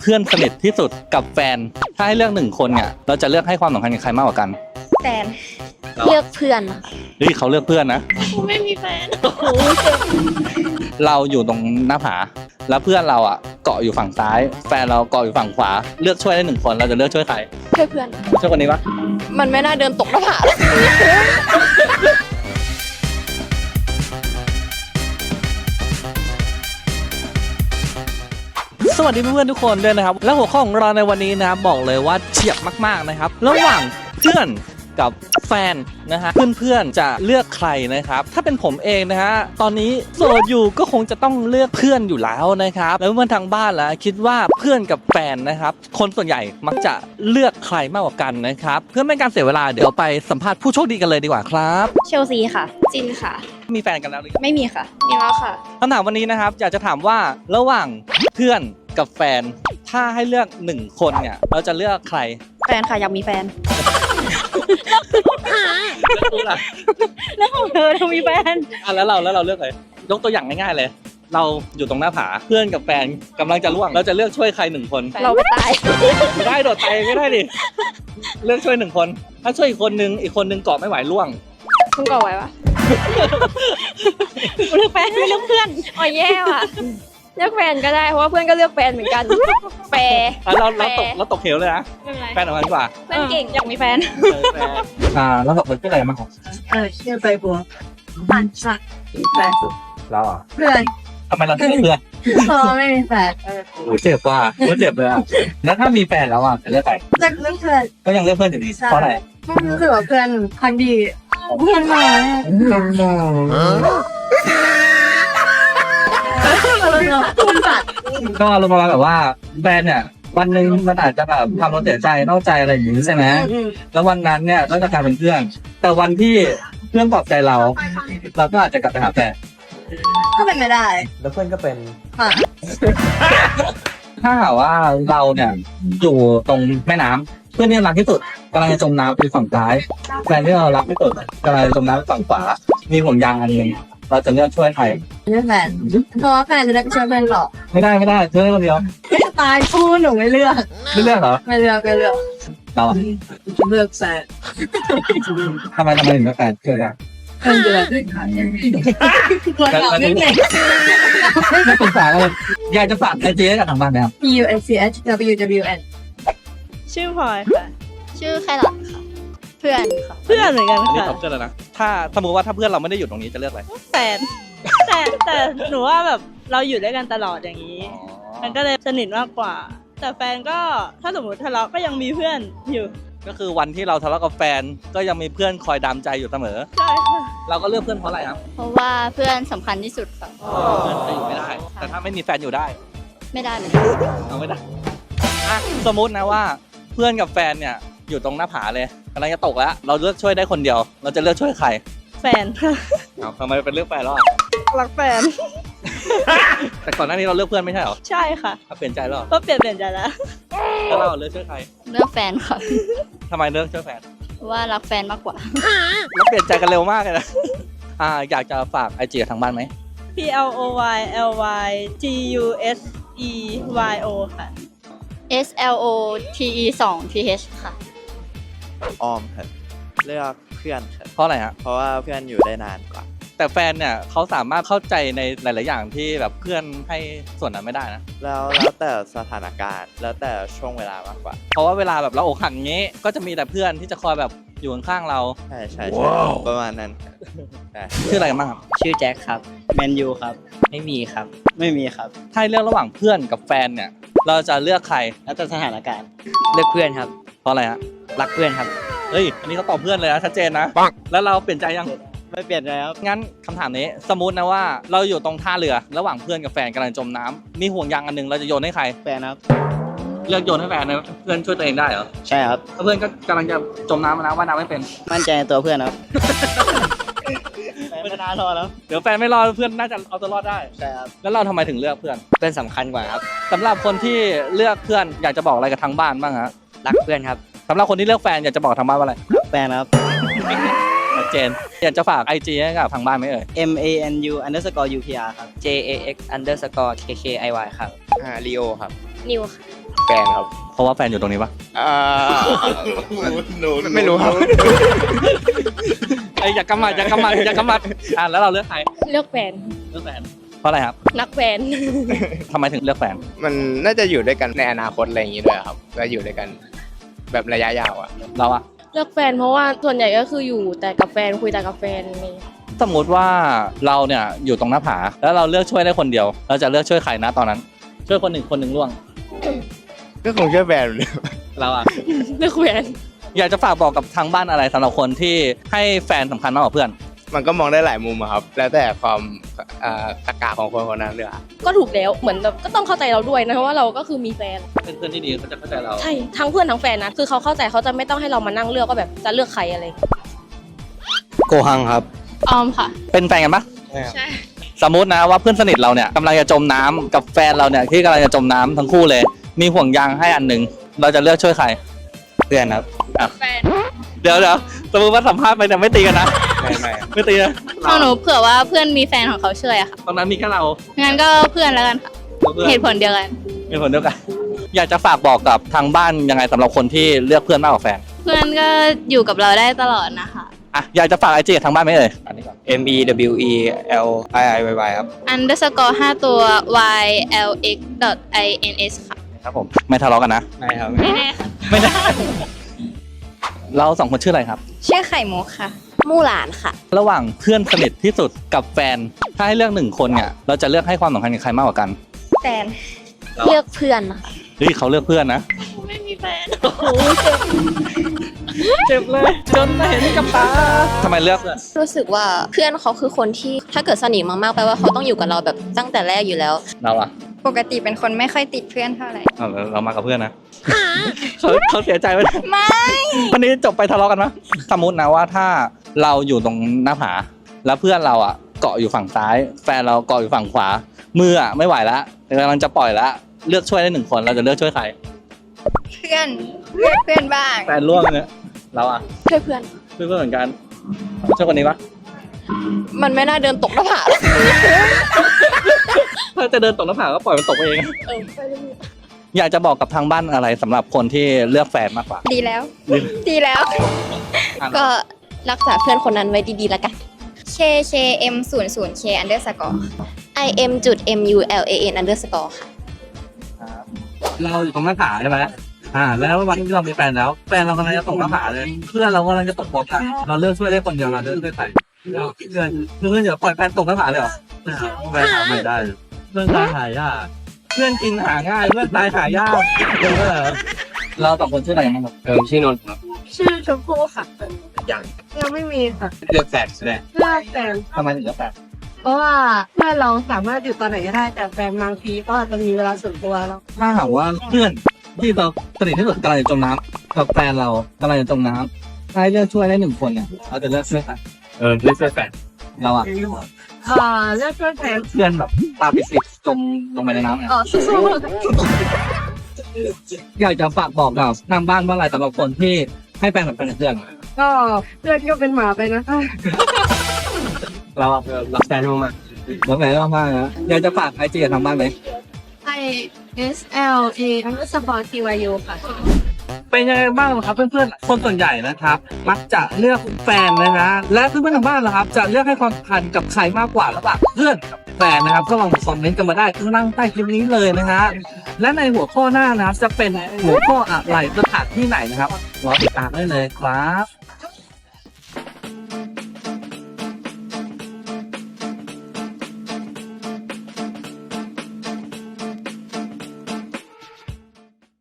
เพื่อนสนิทที่สุดกับแฟน ถ้าให้เลือกหนึ่งคนเนี่ยเราจะเลือกให้ความสำคัญกับใครมากกว่ากันแฟนเลือกเพื่อนค่ะเฮ้ยเขาเลือกเพื่อนนะ ไม่มีแฟนเราอยู่ตรงหน้าผา แล้วเพื่อนเราอะเกาะอยู่ฝั่งซ้าย แฟนเราเกาะอยู่ฝั่งขวา เลือกช่วยได้หนึ่งคนเราจะเลือกช่วยใครช่วยเพื่อน ช่วยคนนี้ปะมันไม่น่าเดินตกหน้าผา สวัสดีเพื่อนๆทุกคนด้วยนะครับ แล้วหัวข้อของเราในวันนี้นะครับบอกเลยว่าเฉียบมากๆนะครับ ระหว่างเพื่อนกับแฟนนะฮะเพื่อนๆจะเลือกใครนะครับ ถ้าเป็นผมเองนะฮะตอนนี้โสดอยู่ก็คงจะต้องเลือกเพื่อนอยู่แล้วนะครับ แล้วเพื่อนทางบ้านล่ะคิดว่าเพื่อนกับแฟนนะครับ คนส่วนใหญ่มักจะเลือกใครมากกว่ากันนะครับ เพื่อไม่ให้การเสียเวลาเดี๋ยวไปสัมภาษณ์ผู้โชคดีกันเลยดีกว่าครับเชลซีค่ะ จินค่ะ มีแฟนกันแล้วหรือยังไม่มีค่ะ มีแล้วค่ะคำถามวันนี้นะครับอยากจะถามว่าระหว่างเพื่อน กับแฟน ถ้าให้เลือกหนึ่งคนเนี่ย เราจะเลือกใครแฟนค่ะอยากมีแฟนเลือกกูล่ะแล้วของเธอเธอมีแฟน อะแล้วเราแล้วเราเลือกเลยยกตัวอย่างง่ายๆเลย เราอยู่ตรงหน้าผาเพื่อนกับแฟนกำลังจะล่วง เราจะเลือกช่วยใครหนึ่งคน เราไม่ตายไม่ได้โดดไปไม่ได้ดิเลือกช่วยหนึ่งคน ถ้าช่วยอีกคนนึงอีกคนนึงเกาะไม่ไหวล่วงคุณก่อไว้ปะเลือกแฟนไม่เลือกเพื่อนอ๋อแย่ว่ะ เลือกแฟนก็ได้เพราะว่าเพื่อนก็เลือกแฟนเหมือนกัน แฟร์อะเราเราตกแฟนเราตกเหวเลยนะไม่เป็นไรแฟนออกมาดีกว่าเพื่อนเก่งอยากมีแฟนอ่าแล้วแบบเป็นอะไรมาของเออชื่อใบบัวมันสักแฟนเราอะเพื่อนทำไมเราถึงเลือกเพื่อนพอไม่มีแฟนโอ้เจ็บว่ะโอ้เจ็บเลยอะแล้วถ้ามีแฟนแล้วอะจะเลือกใครจะเลือกเพื่อนก็ยังเลือกเพื่อนอยู่ดีเพราะอะไรมันรู้สึกว่าเก็อารมณ์ประมาณแบบว่าแฟนเนี่ย วันหนึ่งมันอาจจะแบบทำเราเสียใจนอกใจอะไรอย่างนี้ใช่ไหมแล้ววันนั้นเนี่ยก็จะกลายเป็นเพื่อน แต่วันที่เพื่อนปลอบใจเรา เราก็อาจจะกลับไปหาแฟนก็เป็นไม่ได้ แล้วเพื่อนก็เป็นค่ะถ้าหากว่าเราเนี่ยอยู่ตรงแม่น้ำเพื่อนที่เรารักที่สุดกำลังจะจมน้ำไปฝั่งซ้ายแฟนที่เรารักที่สุดกำลังจะจมน้ำไปฝั่งขวามีห่วงยางอันหนึ่ง เราจะเลือกช่วยใครเลือกแฟนเพราะว่าแฟนจะได้ไปช่วยเพื่อนหรอกไม่ได้ไม่ได้เธอคนเดียวตายคู่หนูไม่เลือกไม่เลือกเหรอไม่เลือกไม่เลือกเราอะเลือกแฟนทำไมทำไมถึงเลือกแฟนเกิดอะไรเพื่อนจะได้ควรเราไม่เก่งไม่ปรึกษาเลยอยากจะฝากไอจีให้กับทางบ้านไหมครับ P U N C H W W N ชื่อพลอยค่ะ ชื่อแครอทค่ะ เพื่อนค่ะ เพื่อนเหมือนกันอันนี้ค่ะตอบเพื่อนแล้วนะ ถ้าสมมติว่าถ้าเพื่อนเราไม่ได้อยู่ตรงนี้จะเลือกอะไรแฟนแต่แต่หนูว่าแบบเราอยู่ด้วยกันตลอดอย่างนี้ มันก็เลยสนิทมากกว่า แต่แฟนก็ถ้าสมมติทะเลาะก็ยังมีเพื่อนอยู่ก็คือวันที่เราทะเลาะกับแฟนก็ยังมีเพื่อนคอยดามใจอยู่เสมอ ใช่ค่ะเราก็เลือกเพื่อนเพราะอะไรครับเพราะว่าเพื่อนสำคัญที่สุดค่ะเพื่อนจะอยู่ไม่ได้ แต่ถ้าไม่มีแฟนอยู่ได้ ไม่ได้เหมือนกันเอาไม่ได้อะสมมตินะว่าเพื่อนกับแฟนเนี่ยอยู่ตรงหน้าผาเลย กำลังจะตกแล้ว เราเลือกช่วยได้คนเดียว เราจะเลือกช่วยใครแฟนค่ะเอาทำไมเป็นเลือกแฟนแล้วอะรักแฟน แต่ก่อนหน้านี้เราเลือกเพื่อนไม่ใช่เหรอใช่ค่ะ ถ้าเปลี่ยนใจแล้วเหรอก็เปลี่ยนเปลี่ยนใจแล้วแล้วเราเลือกช่วยใครเลือกแฟนค่ะ ทำไมเลือกช่วยแฟนเพราะว่ารักแฟนมากกว่า แล้วเปลี่ยนใจกันเร็วมากเลยนะ อ่าอยากจะฝากไอจีกับทางบ้านไหม P L O Y L Y G U S E Y O ค่ะ S L O T E 2 T H ค่ะ ออมครับเลือกเพื่อนครับเพราะอะไรฮะ เพราะว่าเพื่อนอยู่ได้นานกว่า แต่แฟนเนี่ยเขาสามารถเข้าใจในหลาย ๆ อย่างที่แบบเพื่อนให้ส่วนนั้นไม่ได้นะ แล้วแล้วแต่สถานการณ์ แล้วแต่ช่วงเวลามากกว่า เพราะว่าเวลาแบบเราอกหักอย่างงี้ ก็จะมีแต่เพื่อนที่จะคอยแบบอยู่ข้างๆเรา ใช่ใช่ใช่ประมาณนั้นครับใช่ชื่ออะไรกันบ้างครับ ชื่อแจ็คครับ แมนยูครับ ไม่มีครับ ไม่มีครับ ถ้าให้เลือกระหว่างเพื่อนกับแฟนเนี่ย เราจะเลือกใคร แล้วแต่สถานการณ์ เลือกเพื่อนครับ เพราะอะไรฮะ รักเพื่อนครับ เฮ้ย อันนี้เขาตอบเพื่อนเลยนะชัดเจนนะแล้วเราเปลี่ยนใจยัง ไม่เปลี่ยนเลยครับงั้นคำถามนี้ สมมตินะว่าเราอยู่ตรงท่าเรือระหว่างเพื่อนกับแฟนกำลังจมน้ำมีห่วงยางอันหนึงเราจะโยนให้ใคร แฟนครับ เลือกโยนให้แฟนนะเพื่อนช่วยตัวเองได้เหรอใช่ครับ ถ้าเพื่อนก็กำลังจะจมน้ำมาแล้วว่ายน้ำไม่เป็น มั่นใจในตัวเพื่อนครับ แฟนไม่น่ารอดแล้ว เดี๋ยวแฟนไม่รอดเพื่อนน่าจะเอาตัวรอดได้ ใช่ครับ แล้วเราทำไมถึงเลือกเพื่อนเพื่อนสำคัญกว่าครับ สำหรับคนที่เลือกเพื่อนอยากจะบอกอะไรกับทางบ้านบ้างฮะรักเพื่อนครับ สำหรับคนที่เลือกแฟนอยากจะบอกทางบ้านว่าอะไรแฟนครับ ชัดเจน อยากจะฝากไอจีให้กับทางบ้านไหมเอ่ย M A N U underscore U P R ครับ J A X underscore K K I Y ครับ อ่าลีโอครับ นิวค่ะแฟนครับ เพราะว่าแฟนอยู่ตรงนี้ปะอ่าไม่รู้ครับ ไอ้ยอย่ากำมัดอย่ากำมัดอย่ากำมัดอะแล้วเราเลือกใครเลือกแฟนเลือกแฟนเพราะอะไรครับรักแฟน ทำไมถึงเลือกแฟน มันน่าจะอยู่ด้วยกันในอนาคตอะไรอย่างนี้ด้วยครับก็อยู่ด้วยกัน แบบระยะยาวอะเราอะเลือกแฟนเพราะว่าส่วนใหญ่ก็คืออยู่แต่กับแฟนคุยแต่กับแฟนนี่สมมติว่าเราเนี่ยอยู่ตรงหน้าผา แล้วเราเลือกช่วยได้คนเดียว เราจะเลือกช่วยใครนะตอนนั้น ช่วยคนหนึ่งคนหนึ่งล่วง ก็คงช่วยแฟนเลยเราอะเลือกแฟนอยากจะฝากบอกกับทางบ้านอะไรสำหรับคนที่ให้แฟนสำคัญมากกว่าเพื่อน มันก็มองได้หลายมุมอะครับ แล้วแต่ความอ่าตะกาของคนคนนั้นด้วยอะก็ถูกแล้วเหมือนแบบก็ต้องเข้าใจเราด้วยนะเพราะว่าเราก็คือมีแฟนเป็นเพื่อนที่ดีเขาจะเข้าใจเรา ใช่ทั้งเพื่อนทั้งแฟนนะคือเขาเข้าใจเขาจะไม่ต้องให้เรามานั่งเลือกว่าแบบจะเลือกใครอะไรโกหังครับ ออมค่ะ เป็นแฟนกันปะใช่ สมมตินะว่าเพื่อนสนิทเราเนี่ยกำลังจะจมน้ำกับแฟนเราเนี่ยที่กำลังจะจมน้ำทั้งคู่เลย มีห่วงยางให้อันหนึ่งเราจะเลือกช่วยใครเพื่อนครับ แฟน เดี๋ยวเดี๋ยวสมมติว่าสัมภาษณ์ไปเนี่ยไม่ตีกันนะ ไม่ไม่ไม่ตีนะของหนูเผื่อว่าเพื่อนมีแฟนของเขาช่วยอะค่ะตรงนั้นมีแค่เรางั้นก็เพื่อนแล้วกันค่ะ เพื่อนเหตุผลเดียวกันมีผลเดียวกัน อยากจะฝากบอกกับทางบ้านยังไงสำหรับคนที่เลือกเพื่อนมากกว่าแฟน เพื่อนก็อยู่กับเราได้ตลอดนะคะ อะอยากจะฝากไอจีกับทางบ้านไหมเอ่ย อันนี้ก่อน M E W E L I I Y Y ครับ underscore ห้าตัว y l x dot i n s ค่ะครับผมไม่ทะเลาะกันนะ ไม่ครับ ไม่แน่ค่ะไม่ได้ เราสองคนชื่ออะไรครับ ชื่อไข่มุกค่ะ มู่หลานค่ะ ระหว่างเพื่อนสนิทที่สุดกับแฟน ถ้าให้เลือกหนึ่งคนเนี่ย เราจะเลือกให้ความสำคัญกับใครมากกว่ากัน แฟนเลือกเพื่อนนะคะเฮ้ยเขาเลือกเพื่อนนะ ไม่มีแฟนเจ็บเลย จนมาเห็นกับตาทำไมเลือกเพื่อนรู้สึกว่าเพื่อนเขาคือคนที่ถ้าเกิดสนิทมากๆแปลว่าเขาต้องอยู่กับเราแบบตั้งแต่แรกอยู่แล้ว เราอะปกติเป็นคนไม่ค่อยติดเพื่อนเท่าไหร่เอาเราเรามากับเพื่อนนะเขาเขาเสียใจไหมไม่ วันนี้จบไปทะเลาะกันไหมสมมตินะว่าถ้า เราอยู่ตรงหน้าผา แล้วเพื่อนเราอะเกาะอยู่ฝั่งซ้าย แฟนเราเกาะอยู่ฝั่งขวา มืออะไม่ไหวแล้วกำลังจะปล่อยแล้วเลือกช่วยได้หนึ่งคนเราจะเลือกช่วยใครเพื่อนเลือกเพื่อนบ้างแฟนร่วงเนี่ยเราอะเพื่อนเพื่อนเพื่อนเหมือนกันช่วยคนนี้ปะมันไม่น่าเดินตกหน้าผาถ้าจะเดินตกหน้าผาก็ปล่อยมันตกไปเองเออไปเรื่อยอยากจะบอกกับทางบ้านอะไรสำหรับคนที่เลือกแฟนมากกว่า ดีแล้ว ดีแล้ว ก็ รักษาเพื่อนคนนั้นไว้ดีๆแล้วกัน K K M 0 0 K underscore I M จุด M U L A N underscore ค่ะ เราอยู่ตรงหน้าผาใช่ไหมอ่า แล้ววันที่เรามีแฟนแล้ว แฟนเรากำลังจะตกหน้าผาเลย เพื่อนเรากำลังจะตกบ่ออะเราเลือกช่วยได้คนเดียวเราเลือกช่วยใครเราเพื่อนเพื่อนอย่าปล่อยแฟนตกหน้าผาเลยเหรอแฟนหาไม่ได้ เพื่อนตายหายาก เพื่อนกินหาง่าย เพื่อนตายหายากเออเราสองคนชื่ออะไรกันครับเออชื่อนนท์ครับ ชื่อชมพู่ค่ะอย่างยังไม่มีค่ะเลือกแฟนใช่ไหมเลือกแฟนทำไมถึงเลือกแฟนเพราะว่าเพื่อนเราสามารถอยู่ตอนไหนก็ได้แต่แฟนบางทีก็อาจจะมีเวลาส่วนตัวเราถ้าหากว่าเพื่อนที่เราสนิทที่สุดกำลังจะจมน้ำกับแฟนเรากำลังจะจมน้ำให้เลือกช่วยได้หนึ่งคนเนี่ยเราจะเลือกช่วยใครเออเลือกแฟนเราอะอ่าเลือกเพื่อนแฟนเพื่อนแบบตาปิดสิจมลงไปในน้ำเนี่ยอ๋อสู้อยากจะฝากบอกกับทางบ้านว่าอะไรสำหรับคนที่ ให้แฟนกับแฟนกับเพื่อนๆก็เพื่อนก็เป็นหมาไปนะคะเราอะรักแฟนมากแล้วแฟนมากๆนะอยากจะฝากไอจีกับทางบ้านไหม I S L A underscore T Y U ค่ะเป็นยังไงบ้างครับเพื่อนๆ คนส่วนใหญ่นะครับ มักจะเลือกแฟนนะนะและเพื่อนๆทางบ้านนะครับ จะเลือกให้ความสำคัญกับใครมากกว่าระหว่างเพื่อนกับ แฟนนะครับ ก็ลองคอมเมนต์กันมาได้ข้างล่างใต้คลิปนี้เลยนะฮะและในหัวข้อหน้านะครับจะเป็นหัวข้ออะไรสถานที่ไหนนะครับรอติดตามได้เลยครับ